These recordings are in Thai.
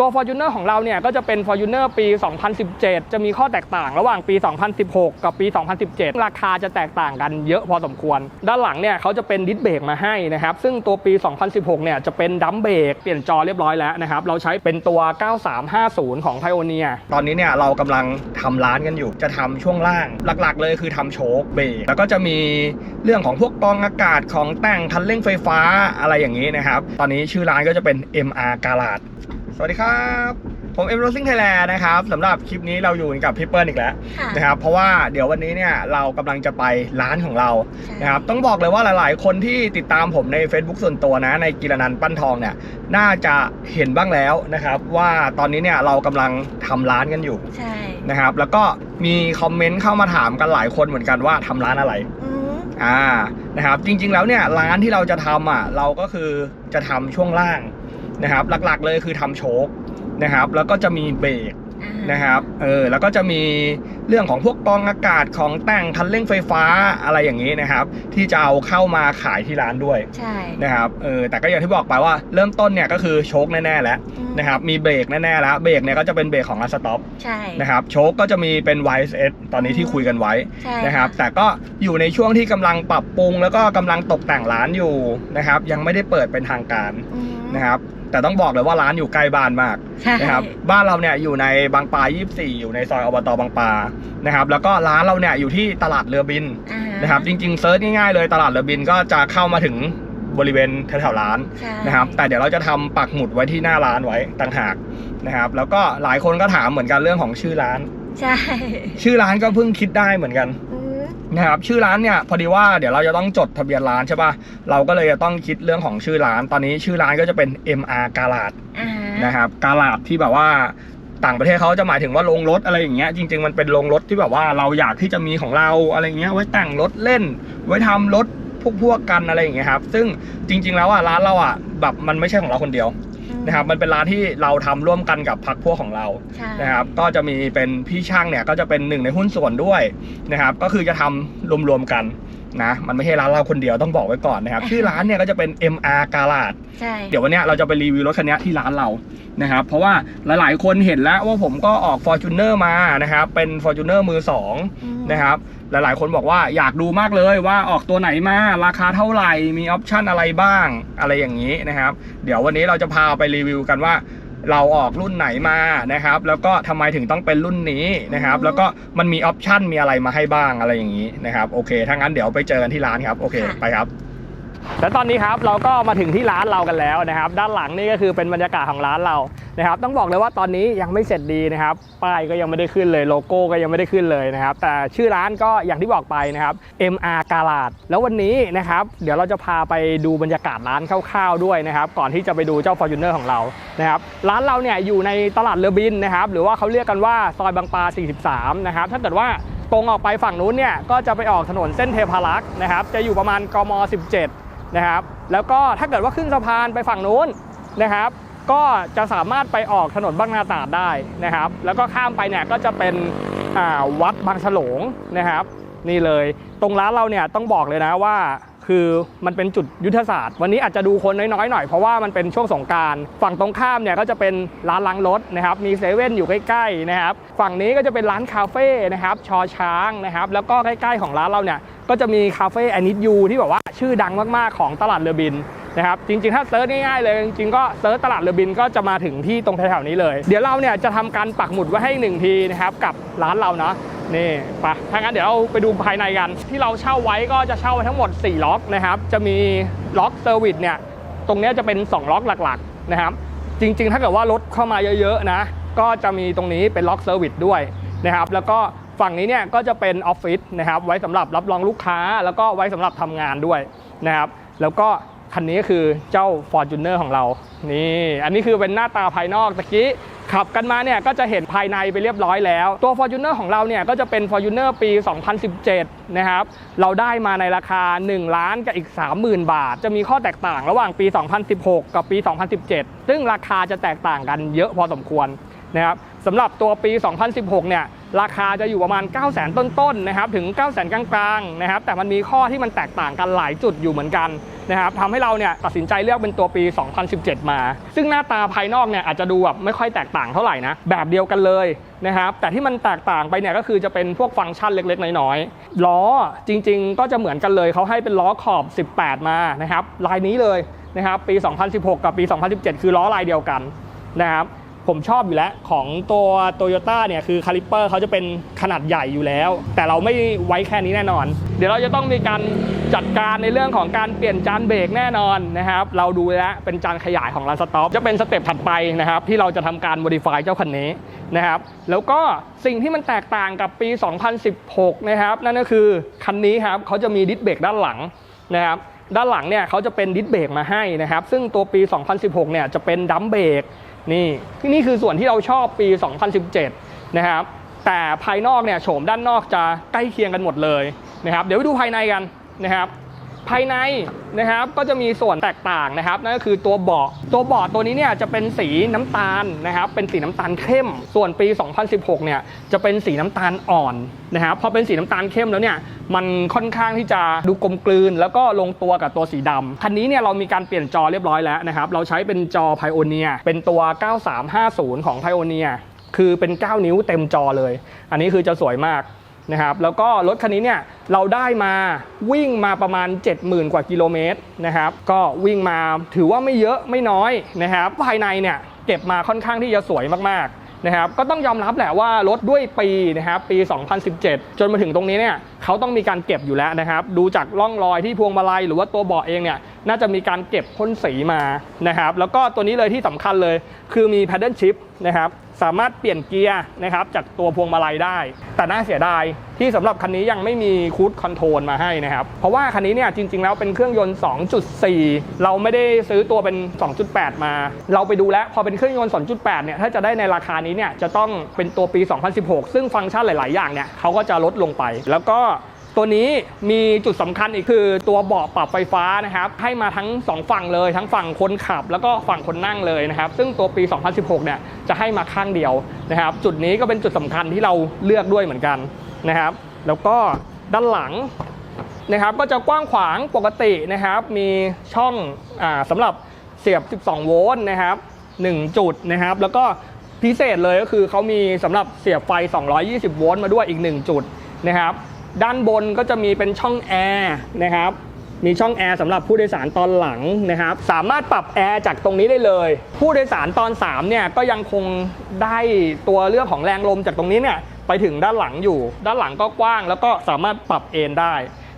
ตัว Fortuner ของเราเนี่ยก็จะเป็น Fortuner ปี 2017 จะมีข้อแตกต่างระหว่างปี 2016 กับปี 2017 ราคาจะแตกต่างกันเยอะพอสมควร ด้านหลังเนี่ยเขาจะเป็นดิสเบรกมาให้นะครับ ซึ่งตัวปี 2016 เนี่ยจะเป็นดัมเบรกเปลี่ยนจอเรียบร้อยแล้วนะครับ เราใช้เป็นตัว 9350 ของ Pioneer ตอนนี้เนี่ยเรากำลังทำร้านกันอยู่ จะทำช่วงล่าง หลักๆ เลยคือทำโชคเบรก แล้วก็จะมีเรื่องของพวกกองอากาศของแต่งคันเร่งไฟฟ้าอะไรอย่างนี้นะครับ ตอนนี้ชื่อร้านก็จะเป็น MR Garage สวัสดีครับ ผมเอ็มโรซิงไทยแลนด์นะครับสำหรับคลิปนี้เราอยู่กับพี่เปิ้ลอีกแล้วค่ะนะครับเพราะว่าเดี๋ยววันนี้เนี่ยเรากำลังจะไปร้านของเราใช่นะครับต้องบอกเลยว่าหลาย ๆ คนที่ติดตามผมใน Facebook ส่วนตัวนะในกิรนันท์ปั้นทองเนี่ยน่าจะเห็นบ้างแล้วนะครับ ว่าตอนนี้เนี่ยเรากำลังทำร้านกันอยู่ใช่นะครับแล้วก็มีคอมเมนต์เข้ามาถามกันหลายคนเหมือนกันว่าทำร้านอะไรอืมอ่านะครับจริง ๆ แล้วเนี่ยร้านที่เราจะทำอะเราก็คือจะทำช่วงล่าง นะครับหลักๆเลยคือทำโชคนะครับแล้วก็จะมีเบรกอ่านะครับเออแล้วก็จะมีเรื่องของพวกกรองอากาศของแต่งคันเร่งไฟฟ้าอะไรอย่างนี้นะครับ ที่จะเอาเข้ามาขายที่ร้านด้วยใช่นะครับเออแต่ก็อย่างที่บอกไปว่าเริ่มต้นเนี่ยก็คือโชคแน่ๆแล้วอืมนะครับมีเบรกแน่ๆแล้วเบรกเนี่ยก็จะเป็นเบรกของ a s t o p ใช่นะครับโชคก็จะมีเป็น YSS ตอนนี้ที่คุยกันไว้ใช่นะครับแต่ก็อยู่ในช่วงที่กำลังปรับปรุง แล้วก็กำลังตกแต่งร้านอยู่นะครับยังไม่ได้เปิดเป็นทางการอืมนะครับ แต่ต้องบอกเลยว่าร้านอยู่ใกล้บ้านมากใช่นะครับบ้านเราเนี่ยอยู่ในบางปลา 24 อยู่ในซอยอบตบางปลานะครับแล้วก็ร้านเราเนี่ยอยู่ที่ตลาดเรือบินอ่านะครับจริงๆเซิร์ชง่ายๆเลยตลาดเรือบินก็จะเข้ามาถึงบริเวณแถวๆร้านใช่นะครับแต่เดี๋ยวเราจะทำปักหมุดไว้ที่หน้าร้านไว้ต่างหากนะครับแล้วก็หลายคนก็ถามเหมือนกันเรื่องของชื่อร้านใช่ชื่อร้านก็เพิ่งคิดได้เหมือนกันอืม นะครับชื่อร้านเนี่ยพอดีว่าเดี๋ยวเราจะต้องจดทะเบียนร้านใช่ปะเราก็เลยจะต้องคิดเรื่องของชื่อร้าน ตอนนี้ชื่อร้านก็จะเป็น MR Garage อ่านะครับกาลาดที่แบบว่าต่างประเทศเขาจะหมายถึงว่าโรงรถอะไรอย่างเงี้ยจริง ๆ มันเป็นโรงรถที่แบบว่าเราอยากที่จะมีของเราอะไรเงี้ยไว้แต่งรถเล่น ไว้ทำรถพวกพวกๆกันอะไรอย่างเงี้ยครับซึ่งจริง ๆ แล้วอะร้านเราอะแบบมันไม่ใช่ของเราคนเดียวอืม นะครับมันเป็นร้านที่เราทำร่วมกันกับพักพวกของเราใช่นะครับก็จะมีเป็นพี่ช่างเนี่ยก็จะเป็นหนึ่งในหุ้นส่วนด้วยนะครับก็คือจะทำรวมๆกันนะมันไม่ใช่ร้านเราคนเดียวต้องบอกไว้ก่อนนะครับชื่อร้านเนี่ยก็จะเป็น MR Garage ใช่เดี๋ยววันเนี้ยเราจะไปรีวิวรถคันนี้ที่ร้านเรานะครับเพราะว่าหลายๆคนเห็นแล้วว่าผมก็ออก Fortuner มานะครับเป็น Fortuner มือสองอืมนะครับ หลายๆ คนบอกว่าอยากดูมากเลยว่าออกตัวไหนมาราคาเท่าไหร่มีออปชันอะไรบ้างอะไรอย่างนี้นะครับ เดี๋ยววันนี้เราจะพาไปรีวิวกันว่าเราออกรุ่นไหนมานะครับ แล้วก็ทำไมถึงต้องเป็นรุ่นนี้นะครับ แล้วก็มันมีออปชันมีอะไรมาให้บ้างอะไรอย่างนี้นะครับ โอเค ถ้างั้นเดี๋ยวไปเจอกันที่ร้านครับ โอเค ไปครับ และตอนนี้ครับเราก็มาถึงที่ร้านเรากันแล้วนะครับ ด้านหลังนี่ก็คือเป็นบรรยากาศของร้านเรานะครับ ต้องบอกเลยว่าตอนนี้ยังไม่เสร็จดีนะครับป้ายก็ยังไม่ได้ขึ้นเลยโลโก้ก็ยังไม่ได้ขึ้นเลยนะครับ แต่ชื่อร้านก็อย่างที่บอกไปนะครับ MR Garage แล้ววันนี้นะครับเดี๋ยวเราจะพาไปดูบรรยากาศร้านคร่าวๆด้วยนะครับ ก่อนที่จะไปดูเจ้า Fortuner ของเรานะครับร้านเราเนี่ยอยู่ในตลาดเรือบินนะครับ หรือว่าเขาเรียกกันว่าซอยบางปลา 43 นะครับถ้าเกิดว่าตรงออกไปฝั่งนู้นเนี่ยก็จะไปออกถนนเส้นเทพารักษ์นะครับ จะอยู่ประมาณกม 17 นะครับ แล้วก็ถ้าเกิดว่าขึ้นสะพานไปฝั่งนู้นนะครับ ก็จะสามารถไปออกถนนบางนาตราดได้นะครับ แล้วก็ข้ามไปเนี่ยก็จะเป็นวัดบางฉลงนะครับ นี่เลยตรงร้านเราเนี่ยต้องบอกเลยนะว่าคือมันเป็นจุดยุทธศาสตร์ วันนี้อาจจะดูคนน้อยๆหน่อยเพราะว่ามันเป็นช่วงสงการฝั่งตรงข้ามเนี่ยก็จะเป็นร้านล้างรถนะครับ มีเซเว่นอยู่ใกล้ๆนะครับ ฝั่งนี้ก็จะเป็นร้านคาเฟ่นะครับ ชอช้างนะครับ แล้วก็ใกล้ๆของร้านเราเนี่ย ก็จะมีคาเฟ่แอนิดยูที่แบบว่าชื่อดังมากๆของตลาดเรือบินนะครับจริงๆ ถ้าเซิร์ชง่ายๆเลย จริงๆ ก็เซิร์ชตลาดเรือบินก็จะมาถึงที่ตรงแถวๆนี้เลย เดี๋ยวเราเนี่ยจะทำการปักหมุดไว้ให้หนึ่งทีนะครับกับร้านเราเนาะนี่ไปะถ้างั้นเดี๋ยวเราไปดูภายในกัน ที่เราเช่าไว้ก็จะเช่าไว้ทั้งหมด 4 ล็อกนะครับ จะมีล็อกเซอร์วิสเนี่ยตรงนี้จะเป็น 2 ล็อกหลักๆนะครับ จริงๆ ถ้าเกิดว่ารถเข้ามาเยอะๆนะก็จะมีตรงนี้เป็นล็อกเซอร์วิสด้วยนะครับแล้วก็ ฝั่งนี้เนี่ยก็จะเป็นออฟฟิศนะครับไว้สำหรับรับรองลูกค้า แล้วก็ไว้สำหรับทำงานด้วยนะครับแล้วก็คันนี้ก็คือเจ้า Fortuner ของเรานี่อันนี้คือเป็นหน้าตาภายนอกตะกี้ขับกันมาเนี่ยก็จะเห็นภายในไปเรียบร้อยแล้ว ตัว Fortuner ของเราเนี่ยก็จะเป็น Fortuner ปี 2017 นะครับเราได้มาในราคา 1 ล้านกับอีก 30,000 บาท จะมีข้อแตกต่างระหว่างปี 2016 กับปี 2017 ซึ่งราคาจะแตกต่างกันเยอะพอสมควรนะครับสำหรับตัวปี 2016 เนี่ย ราคาจะอยู่ประมาณ 9 0 0 0 0 ต้นๆนะครับถึง 9 0 0 0 0 กลางๆนะครับแต่มันมีข้อที่มันแตกต่างกันหลายจุดอยู่เหมือนกันนะครับทำให้เราเนี่ยตัดสินใจเลือกเป็นตัวปี 2017 มา ซึ่งหน้าตาภายนอกเนี่ยอาจจะดูแบบไม่ค่อยแตกต่างเท่าไหร่นะแบบเดียวกันเลยนะครับแต่ที่มันแตกต่างไปเนี่ยก็คือจะเป็นพวกฟังก์ชันเล็กๆ น้อยๆล้อจริง ๆ ก็จะเหมือนกันเลยเขาให้เป็นล้อขอบ 18 มานะครับลายนี้เลยนะครับปี 2016 กับปี 2017 คือล้อลายเดียวกันนะครับ ผมชอบอยู่แล้วของตัวโตโยต้าเนี่ยคือคาลิปเปอร์เขาจะเป็นขนาดใหญ่อยู่แล้ว แต่เราไม่ไว้แค่นี้แน่นอน เดี๋ยวเราจะต้องมีการจัดการในเรื่องของการเปลี่ยนจานเบรกแน่นอนนะครับเราดูแล้วเป็นจานขยายของรันสต็อปจะเป็นสเต็ปถัดไปนะครับที่เราจะทำการ modify เจ้าคันนี้นะครับแล้วก็สิ่งที่มันแตกต่างกับปี 2016 นะครับนั่นก็คือคันนี้ครับเขาจะมีดิสเบรกด้านหลังนะครับด้านหลังเนี่ยเขาจะเป็นดิสเบรกมาให้นะครับซึ่งตัวปี 2016 เนี่ยจะเป็นดัมเบรก นี่ที่นี่คือส่วนที่เราชอบปี 2017 นะครับ แต่ภายนอกเนี่ยโฉมด้านนอกจะใกล้เคียงกันหมดเลยนะครับ เดี๋ยวไปดูภายในกันนะครับ ภายในนะครับก็จะมีส่วนแตกต่างนะครับนั่นก็คือตัวเบาะตัวเบาะตัวนี้เนี่ยจะเป็นสีน้ำตาลนะครับเป็นสีน้ำตาลเข้ม ส่วนปี 2016 เนี่ยจะเป็นสีน้ำตาลอ่อนนะครับพอเป็นสีน้ำตาลเข้มแล้วเนี่ยมันค่อนข้างที่จะดูกลมกลืน แล้วก็ลงตัวกับตัวสีดำคันนี้เนี่ยเรามีการเปลี่ยนจอเรียบร้อยแล้วนะครับเราใช้เป็นจอ Pioneer เป็นตัว 9350 ของ Pioneer คือเป็น 9 นิ้วเต็มจอเลย อันนี้คือจะสวยมาก นะครับแล้วก็รถคันนี้เนี่ยเราได้มาวิ่งมาประมาณ 70,000 กว่ากิโลเมตรนะครับก็วิ่งมาถือว่าไม่เยอะไม่น้อยนะครับภายในเนี่ยเก็บมาค่อนข้างที่จะสวยมากๆนะครับก็ต้องยอมรับแหละว่ารถด้วยปีนะครับปี 2017 จนมาถึงตรงนี้เนี่ยเขาต้องมีการเก็บอยู่แล้วนะครับดูจากร่องรอยที่พวงมาลัยหรือว่าตัวเบาะเองเนี่ย น่าจะมีการเก็บพ่นสีมานะครับ แล้วก็ตัวนี้เลยที่สำคัญเลย คือมี paddle shift นะครับ สามารถเปลี่ยนเกียร์นะครับ จากตัวพวงมาลัยได้ แต่น่าเสียดายที่สำหรับคันนี้ยังไม่มีคูดคอนโทรลมาให้นะครับ เพราะว่าคันนี้เนี่ยจริง ๆ แล้วเป็นเครื่องยนต์ 2.4 เราไม่ได้ซื้อตัวเป็น 2.8 มา เราไปดูแล้วพอเป็นเครื่องยนต์ 2.8 เนี่ยถ้าจะได้ในราคานี้เนี่ยจะต้องเป็นตัวปี 2016 ซึ่งฟังก์ชันหลาย ๆ อย่างเนี่ยเขาก็จะลดลงไป แล้วก็ ตัวนี้มีจุดสำคัญอีกคือตัวเบาะปรับไฟฟ้านะครับ ให้มาทั้ง 2 ฝั่งเลย ทั้งฝั่งคนขับ แล้วก็ฝั่งคนนั่งเลยนะครับ ซึ่งตัวปี 2016 เนี่ยจะให้มาข้างเดียวนะครับ จุดนี้ก็เป็นจุดสำคัญที่เราเลือกด้วยเหมือนกันนะครับ แล้วก็ด้านหลังนะครับก็จะกว้างขวางปกตินะครับ มีช่องอสำหรับเสียบ 12 โวลต์นะครับ 1 จุดนะครับ แล้วก็พิเศษเลยก็คือเขามีสำหรับเสียบไฟ 220 โวลต์มาด้วยอีก 1 จุดนะครับ ด้านบนก็จะมีเป็นช่องแอร์นะครับ มีช่องแอร์สำหรับผู้โดยสารตอนหลังนะครับ สามารถปรับแอร์จากตรงนี้ได้เลย ผู้โดยสารตอน3เนี่ยก็ยังคงได้ตัวเรื่องของแรงลมจากตรงนี้เนี่ยไปถึงด้านหลังอยู่ ด้านหลังก็กว้าง แล้วก็สามารถปรับเอนได้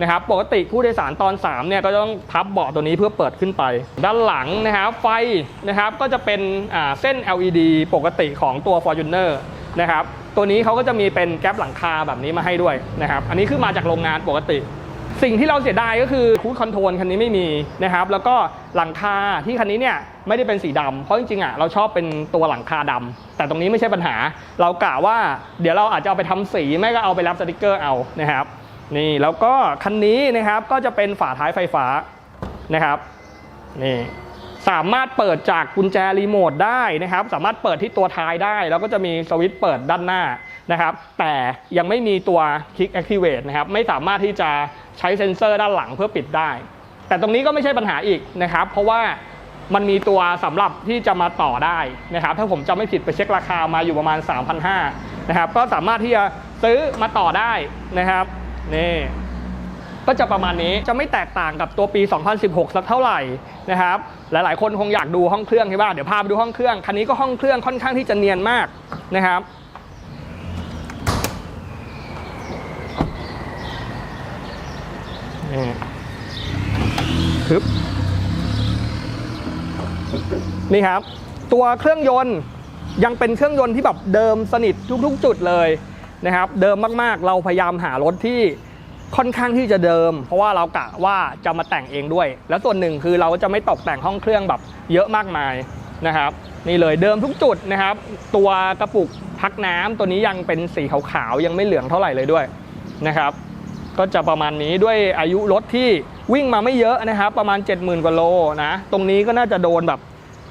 นะครับปกติผู้โดยสารตอน3เนี่ยก็ต้องพับเบาะตัวนี้เพื่อเปิดขึ้นไป ด้านหลังนะครับไฟนะครับก็จะเป็นเส้น LED ปกติของตัว Fortuner นะครับ ตัวนี้เขาก็จะมีเป็นแก๊ปหลังคาแบบนี้มาให้ด้วยนะครับ อันนี้คือมาจากโรงงานปกติ สิ่งที่เราเสียดายก็คือคูดคอนโทรลคันนี้ไม่มีนะครับ แล้วก็หลังคาที่คันนี้เนี่ยไม่ได้เป็นสีดำเพราะจริงๆอะเราชอบเป็นตัวหลังคาดำแต่ตรงนี้ไม่ใช่ปัญหา เรากะว่าเดี๋ยวเราอาจจะเอาไปทำสีไม่ก็เอาไปรับสติกเกอร์เอานะครับนี่แล้วก็คันนี้นะครับก็จะเป็นฝาท้ายไฟฟ้านะครับนี่ สามารถเปิดจากกุญแจรีโมทได้นะครับ สามารถเปิดที่ตัวท้ายได้ แล้วก็จะมีสวิตช์เปิดด้านหน้านะครับ แต่ยังไม่มีตัว Kick Activate นะครับ ไม่สามารถที่จะใช้เซ็นเซอร์ด้านหลังเพื่อปิดได้ แต่ตรงนี้ก็ไม่ใช่ปัญหาอีกนะครับ เพราะว่ามันมีตัวสำหรับที่จะมาต่อได้นะครับ ถ้าผมจำไม่ผิดไปเช็คราคามาอยู่ประมาณ 3,500นะครับ ก็สามารถที่จะซื้อมาต่อได้นะครับนี่ ก็จะประมาณนี้จะไม่แตกต่างกับตัวปี 2016 สักเท่าไหร่นะครับหลายๆ คนคงอยากดูห้องเครื่องใช่ป่ะเดี๋ยวพาไปดูห้องเครื่องคันนี้ก็ห้องเครื่องค่อนข้างที่จะเนียนมากนะครับนี่ปึ๊บนี่ครับ ตัวเครื่องยนต์ยังเป็นเครื่องยนต์ที่แบบเดิมสนิททุก ๆ จุดเลยนะครับ เดิมมากๆ เราพยายามหารถที่ ค่อนข้างที่จะเดิม เพราะว่าเรากะว่าจะมาแต่งเองด้วย แล้วส่วนหนึ่งคือเราจะไม่ตกแต่งห้องเครื่องแบบเยอะมากมายนะครับ นี่เลยเดิมทุกจุดนะครับ ตัวกระปุกพักน้ำตัวนี้ยังเป็นสีขาวๆยังไม่เหลืองเท่าไหร่เลยด้วยนะครับ ก็จะประมาณนี้ด้วยอายุรถที่วิ่งมาไม่เยอะนะครับ ประมาณ 70,000กว่าโลนะตรงนี้ก็น่าจะโดนแบบ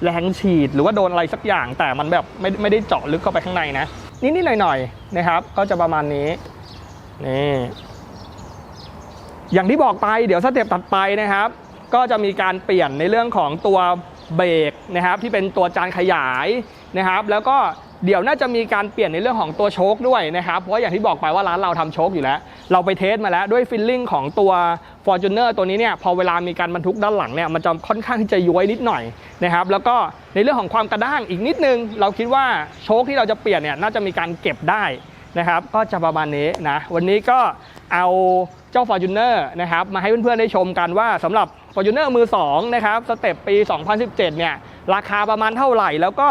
แรงฉีดหรือว่าโดนอะไรสักอย่าง แต่มันแบบไม่ไม่ได้เจาะลึกเข้าไปข้างในนะนิดๆหน่อยๆนะครับ ก็จะประมาณนี้นี่ อย่างที่บอกไปเดี๋ยวสเต็ปถัดไปนะครับ ก็จะมีการเปลี่ยนในเรื่องของตัวเบรกนะครับที่เป็นตัวจานขยายนะครับ แล้วก็เดี๋ยวน่าจะมีการเปลี่ยนในเรื่องของตัวโชคด้วยนะครับ เพราะอย่างที่บอกไปว่าร้านเราทำโชคอยู่แล้ว เราไปเทสมาแล้วด้วยฟิลลิ่งของตัว f o r t u n e r ตัวนี้เนี่ยพอเวลามีการบรรทุกด้านหลังเนี่ยมันจะค่อนข้างที่จะย้วยนิดหน่อยนะครับแล้วก็ในเรื่องของความกระด้างอีกนิดนึง เราคิดว่าโชคที่เราจะเปลี่ยนเนี่ยน่าจะมีการเก็บได้ นะครับก็จะประมาณนี้นะวันนี้ก็เอาเจ้า f o r t u n e r นะครับมาให้เพื่อนๆได้ชมกันว่าสำหรับ f o r t u n e r มือ2นะครับสเต็ปปี 2017 เนี่ยราคาประมาณเท่าไหร่แล้วก็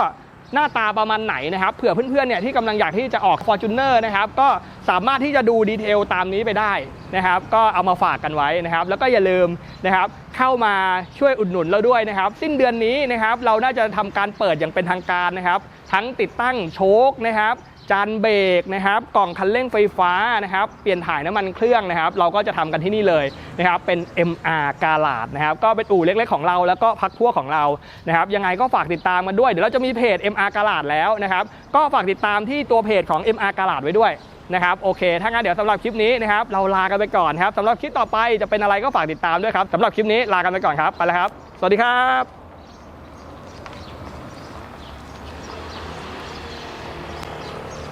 หน้าตาประมาณไหนนะครับเผื่อเพื่อนๆเนี่ยที่กำลังอยากที่จะออก f o r t u n e r นะครับก็สามารถที่จะดูดีเทลตามนี้ไปได้นะครับก็เอามาฝากกันไว้นะครับแล้วก็อย่าลืมนะครับเข้ามาช่วยอุดหนุนเราด้วยนะครับ สิ้นเดือนนี้นะครับเราน่าจะทำการเปิดอย่างเป็นทางการนะครับ ทั้งติดตั้งโชคนะครับ จานเบรกนะครับ กล่องคันเร่งไฟฟ้านะครับ เปลี่ยนถ่ายน้ำมันเครื่องนะครับ เราก็จะทำกันที่นี่เลยนะครับ เป็น MR กาลาดนะครับ ก็เป็นอู่เล็กๆของเราแล้วก็พักพวกของเรานะครับ ยังไงก็ฝากติดตามกันด้วย เดี๋ยวเราจะมีเพจ MR กาลาดแล้วนะครับ ก็ฝากติดตามที่ตัวเพจของ MR กาลาดไว้ด้วยนะครับโอเค ถ้างั้นเดี๋ยวสำหรับคลิปนี้นะครับเราลากันไปก่อนครับสำหรับคลิปต่อไปจะเป็นอะไรก็ฝากติดตามด้วยครับสำหรับคลิปนี้ลากันไปก่อนครับไปแล้วครับ สวัสดีครับ